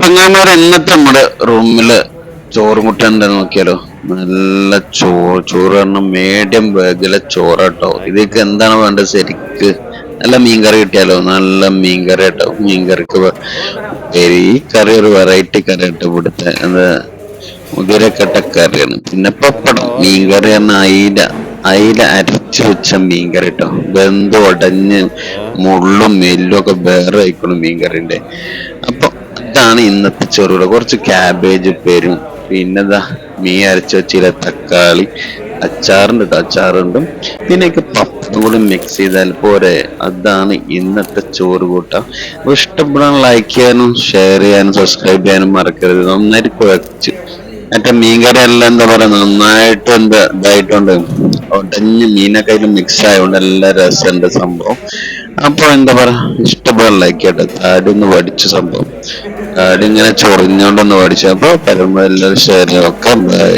പെങ്ങന്മാർ എന്നിട്ട് നമ്മുടെ റൂമിൽ ചോറ് എന്താ നോക്കിയാലോ? നല്ല ചോറ് ചോറ് കാരണം മീഡിയം വേഗിലെ ചോറട്ടോ. ഇതൊക്കെ എന്താണ് വേണ്ടത് ശരിക്ക്? നല്ല മീൻകറി കിട്ടിയാലോ? നല്ല മീൻകറി കേട്ടോ മീൻകറിക്ക് ഈ കറി ഒരു വെറൈറ്റി കറി കേട്ടോ ഇവിടുത്തെ. അത് മുതിരക്കട്ട കറിയാണ്. പിന്നെ പപ്പടം. മീൻകറി പറഞ്ഞ അയില. അയില അരച്ചു വെച്ച മീൻകറി കേട്ടോ ബന്ധു ഉടഞ്ഞ് മുള്ളും എല്ലും ഒക്കെ വേറെ ആയിക്കോളും മീൻകറിന്റെ അപ്പൊ ഇതാണ് ഇന്നത്തെ ചോറുകൾ കുറച്ച് ക്യാബേജ് പേരും പിന്നെന്താ മീൻ അരച്ച ചില തക്കാളി അച്ചാറുണ്ട് കേട്ടോ അച്ചാറുണ്ട്. ഇതിനൊക്കെ പപ്പടം കൂടി മിക്സ് ചെയ്താൽ പോരെ. അതാണ് ഇന്നത്തെ ചോറ് കൂട്ടം. അപ്പൊ ഇഷ്ടപ്പെടാൻ ലൈക്ക് ചെയ്യാനും ഷെയർ ചെയ്യാനും സബ്സ്ക്രൈബ് ചെയ്യാനും മറക്കരുത്. നന്നായിട്ട് കുഴച്ച്. മറ്റേ മീൻകറി എല്ലാം എന്താ പറയാ നന്നായിട്ട് എന്താ ഇതായിട്ടുണ്ട്. ഉടഞ്ഞ് മീനൊക്കെ അതിൽ മിക്സ് ആയതുകൊണ്ട് നല്ല രസമുണ്ട് സംഭവം. അപ്പൊ എന്താ പറയാ ഇഷ്ടപ്പെടാൻ ലൈക്ക് ചെയ്യട്ടെ താടി ഒന്ന് പഠിച്ച സംഭവം. താടി ഇങ്ങനെ ചൊറിഞ്ഞോണ്ടൊന്ന് പഠിച്ചു അപ്പൊ പരമ്പര എല്ലാവരും ബൈ